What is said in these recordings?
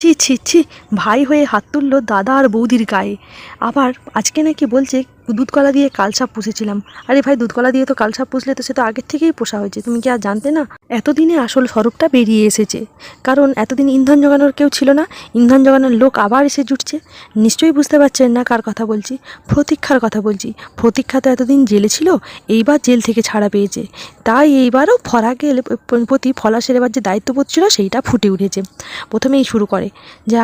ছি ছি ছি ভাই হয়ে হাত তুললো দাদা আর বৌদির গায়ে। আবার আজকে নাকি বলছে দুধ কলা দিয়ে কালসাপ পুষেছিলাম। আরে ভাই দুধ কলা দিয়ে তো কালসাপ পুষলে তো সে তো আগের থেকেই পোষা হয়েছে, তুমি কি আর জানতে না? এতদিনে আসল স্বরূপটা বেরিয়ে এসেছে। কারণ এতদিন ইন্ধন জোগানোর কেউ ছিল না, ইন্ধন জোগানোর লোক আবার এসে জুটছে। নিশ্চয়ই বুঝতে পারছেন না কার কথা বলছি, প্রতীক্ষার কথা বলছি। প্রতীক্ষা তো এতদিন জেলে ছিল, এইবার জেল থেকে ছাড়া পেয়েছে। তাই এইবারও ফরাকের প্রতি ফলাশের এবার যে দায়িত্ববোধ ছিল, সেইটা ফুটে উঠেছে। প্রথমেই শুরু করে, যে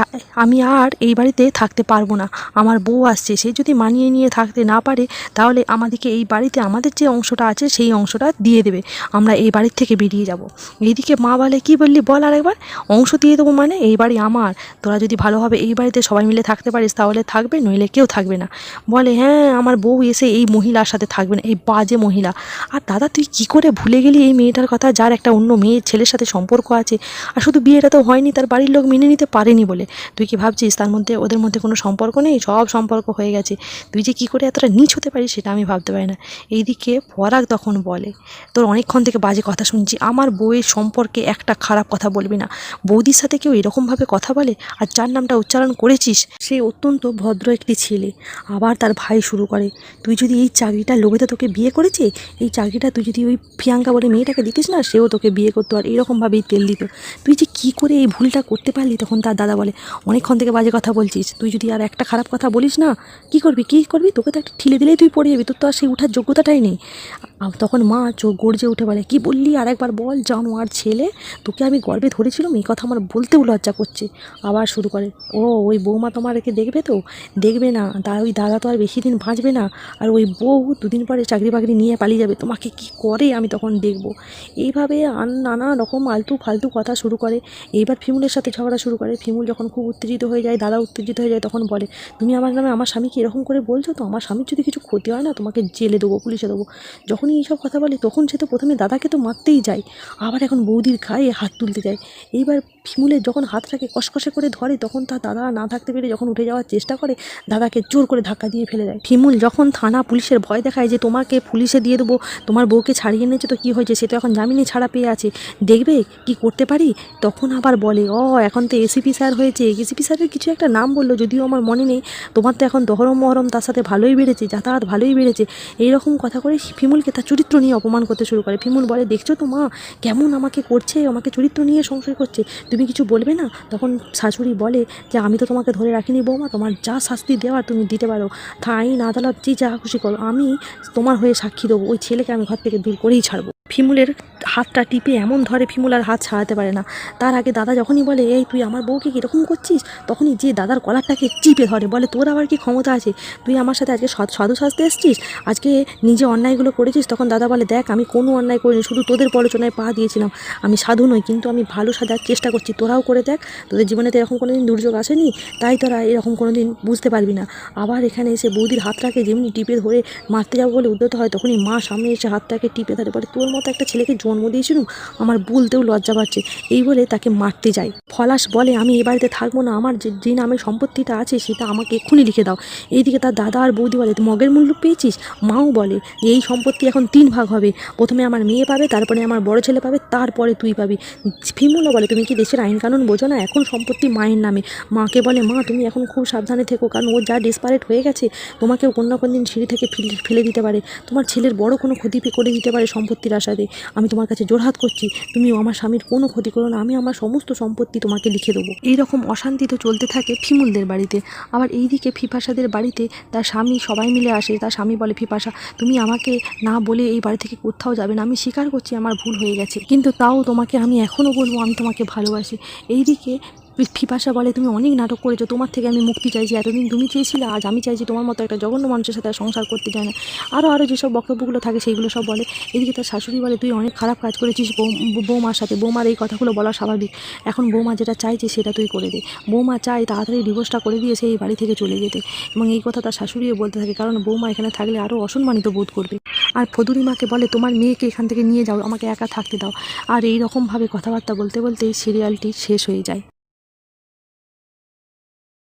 আমি আর এই বাড়িতে থাকতে পারব না, আমার বউ আসছে, সে যদি মানিয়ে নিয়ে থাকতে না পারে, তাহলে আমাদেরকে এই বাড়িতে আমাদের যে অংশটা আছে সেই অংশটা দিয়ে দেবে। আমরা এই বাড়ির থেকে বেরিয়ে যাব। এইদিকে মা বলে, কি বললি? বল আর একবার অংশ দিয়ে দেবো মানে? এই বাড়ি আমার। তোরা যদি ভালোভাবে এই বাড়িতে সবাই মিলে থাকতে পারিস, তাহলে থাকবে, নইলে কেউ থাকবে না। বলে হ্যাঁ আমার বউ এসে এই মহিলার সাথে থাকবে না, এই বাজে মহিলা। আর দাদা, তুই কি করে ভুলে গেলি এই মেয়েটার কথা? যার একটা অন্য মেয়ের ছেলের সাথে সম্পর্ক আছে। আর শুধু বিয়েটা তো হয়নি, তার বাড়ির লোক মেনে নিতে পারেনি বলে। তুই কি ভাবছিস? তার মধ্যে, ওদের মধ্যে কোনো সম্পর্ক নেই? সব সম্পর্ক হয়ে গেছে। তুই যে কী করে এতটা নিচ হতে পারি সেটা আমি ভাবতে পারি না। এইদিকে পরাগ তখন বলে, তোর অনেকক্ষণ থেকে বাজে কথা শুনছি। আমার বউয়ের সম্পর্কে একটা খারাপ কথা বলবি না। বৌদির সাথে কেউ এরকমভাবে কথা বলে? আর যার নামটা উচ্চারণ করেছিস? সে অত্যন্ত ভদ্র একটি ছেলে। আবার তার ভাই শুরু করে, তুই যদি এই চাকরিটা লোভেতে তোকে বিয়ে করেছে? এই চাকরিটা তুই যদি ওই প্রিয়াঙ্কা বলে মেয়েটাকে দিতিস না, সেও তোকে বিয়ে করতো আর এরকমভাবেই তেল দিত। তুই যে কী করে এই ভুলটা করতে পারলি? তখন তার দাদা বলে, অনেকক্ষণ থেকে বাজে কথা বলছিস। তুই যদি আর একটা খারাপ কথা বলিস না, কি করবি? কি করবি? তোকে তো ঠিলে দিলেই তুই পড়ে যাবি, তোর তো আর সেই উঠার যোগ্যতাটাই নেই। তখন মা চোখ গর্জে উঠে বলে, কি বললি? আর একবার বল, জানো আর ছেলে? তোকে আমি গর্বে ধরেছিলাম, এই কথা আমার বলতেও লজ্জা করছে। আবার শুরু করে, ও, ওই বৌমা তোমার একে দেখবে তো? দেখবে না দা ওই দাদা তো আর বেশি দিন বাঁচবে না, আর ওই বউ দুদিন পরে চাকরি বাকরি নিয়ে পালিয়ে যাবে, তোমাকে কি করে আমি তখন দেখব? এইভাবে নানা রকম আলতু ফালতু কথা শুরু করে। এইবার ফিমুলের সাথে ঝগড়া শুরু করে। ফিমুল যখন খুব উত্তেজিত হয়ে যায়, দাদা উত্তেজিত হয়ে যায়, তখন বলে, তুমি আমার নামে আমার স্বামীকে এরকম করে বলছো তো? আমার স্বামীর যদি কিছু ক্ষতি হয় না, তোমাকে জেলে দেবো, পুলিশে দেবো। যখনই এইসব কথা বলে, তখন সে তো প্রথমে দাদাকে তো মারতেই যায়। আবার এখন বৌদির গায়ে হাত তুলতে যায়। এইবার ফিমুলের যখন হাতটাকে কষকষে করে ধরে, তখন তার দাদা না থাকতে পেরে যখন উঠে যাওয়ার চেষ্টা করে, দাদাকে জোর করে ধাক্কা দিয়ে ফেলে দেয়। ফিমুল যখন থানা পুলিশের ভয় দেখায় যে তোমাকে পুলিশে দিয়ে দেবো, তোমার বউকে ছাড়িয়ে এনেছে তো কী হয়েছে, সে তো এখন জামিনে ছাড়া পেয়ে আছে। দেখবে কি করতে পারি? তখন আবার বলে, ও, এখন তো এসিপি স্যার হয়েছে। এসিপি স্যারের কিছু একটা নাম বলল, যদিও আমার মনে নেই। তোমার তো এখন দহরম মহরম, তার সাথে ভালোই বেড়েছে, যাতায়াত ভালোই বেড়েছে। এইরকম কথা করে ফিমুলকে তার চরিত্র নিয়ে অপমান করতে শুরু করে। ফিমুল বলে, দেখছ তো মা, কেমন আমাকে করছে, আমাকে চরিত্র নিয়ে সংশয় করছে। তুমি কিছু বলবে না? তখন শাশুড়ি বলে যে, আমি তো তোমাকে ধরে রাখিনি বৌমা, তোমার যা শাস্তি দেওয়ার তুমি দিতে পারো। তা আইন আদালত যে যা খুশি করো। আমি তোমার হয়ে সাক্ষী দেবো। ওই ছেলেকে আমি ঘর থেকে দূর করেই ছাড়বো। ফিমুলের হাতটা টিপে এমন ধরে ফিমুল আর হাত ছাড়াতে পারে না। তার আগে দাদা যখনই বলে, এই, তুই আমার বউকে কীরকম করছিস? তখনই যে দাদার কলারটাকে চিপে ধরে, বলে, তোর আবার কি ক্ষমতা আছে? তুই আমার সাথে আজকে সাধু সাজতে এসছিস? আজকে নিজে অন্যায়গুলো করেছিস? তখন দাদা বলে, দেখ, আমি কোনো অন্যায় করিনি, শুধু তোদের প্ররোচনায় পা দিয়েছিলাম। আমি সাধু নই, কিন্তু আমি ভালো সাজার চেষ্টা করছি। তোরাও করে দেখ, তোদের জীবনে তো এরকম কোনো দিন দুর্যোগ আসেনি, তাই তোরা এরকম কোনো দিন বুঝতে পারবি না। আবার এখানে এসে বৌদির হাতটাকে যেমনি টিপে ধরে মারতে যাব বলে উদ্যত হয়, তখনই মা সামনে এসে হাতটাকে টিপে ধরে বলে, তোর মতো একটা ছেলেকে জন্ম দিয়েছিলাম, আমার বলতেও লজ্জা পাচ্ছে। এই বলে তাকে মারতে যায় ফলাশ বলে, আমি এ বাড়িতে থাকব না, আমার যে যে নামে সম্পত্তিটা আছে সেটা আমাকে এক্ষুনি লিখে দাও। এইদিকে তার দাদা আর বৌদি বলে, "তুই মগের মূল্য পেয়েছিস? মাও বলে যে এই সম্পত্তি এখন তিন ভাগ হবে। প্রথমে আমার মেয়ে পাবে, তারপরে আমার বড় ছেলে পাবে, তারপরে তুই পাবি। ফিমুলও বলে, তুমি কি দেশের আইন কানুন বোঝো না? এখন সম্পত্তি মায়ের নামে। মাকে বলে, মা, তুমি এখন খুব সাবধানে থেকো, কারণ ও যা ডেসপারেট হয়ে গেছে, তোমাকেও কোনো না কোনো দিন সিঁড়ি থেকে ফেলে দিতে পারে। তোমার ছেলের বড় কোনো ক্ষতি করে দিতে পারে সম্পত্তির আশাতে আমি তোমার কাছে জোরহাত করছি তুমি আমার স্বামীর কোনো ক্ষতি করো না, আমি আমার সমস্ত সম্পত্তি তোমাকে লিখে দেবো। এইরকম অশান্তি তো চলতে থাকে ফিমুলদের বাড়িতে। আবার এইদিকে ফিফাসাদের বাড়িতে তার স্বামী সবাই মিলে আসে, তার স্বামী বলে ফিফাসা তুমি আমাকে না বলে এই বাড়ি থেকে কোথাও যাবে না, আমি স্বীকার করছি আমার ভুল হয়ে গেছে। কিন্তু তাও তোমাকে আমি এখনও বলব, আমি তোমাকে ভালোবাসি। এইদিকে ফিফাসা বলে, তুমি অনেক নাটক করেছ, তোমার থেকে আমি মুক্তি চাইছি এতদিন তুমি চেয়েছিলে, আজ আমি চাইছি তোমার মতো একটা জঘন্য মানুষের সাথে সংসার করতে চায় না। আরও আরও যেসব বক্তব্যগুলো থাকে সেইগুলো সব বলে। এদিকে তার শাশুড়ি বলে, তুই অনেক খারাপ কাজ করেছিস বৌমার সাথে। বৌমার এই কথাগুলো বলা স্বাভাবিক। এখন বৌমা যেটা চাইছে সেটা তুই করে দে। বৌমা চায় তাড়াতাড়ি ডিভোর্সটা করে দিয়ে সে এই বাড়ি থেকে চলে যেতে। এবং এই কথা তার শাশুড়িও বলতে থাকে, কারণ বৌমা এখানে থাকলে আরও অসম্মানিত বোধ করবে। আর ফদুরিমাকে বলে, তোমার মেয়েকে এখান থেকে নিয়ে যাও, আমাকে একা থাকতে দাও। আর এই রকমভাবে কথাবার্তা বলতে বলতে এই সিরিয়ালটি শেষ হয়ে যায়।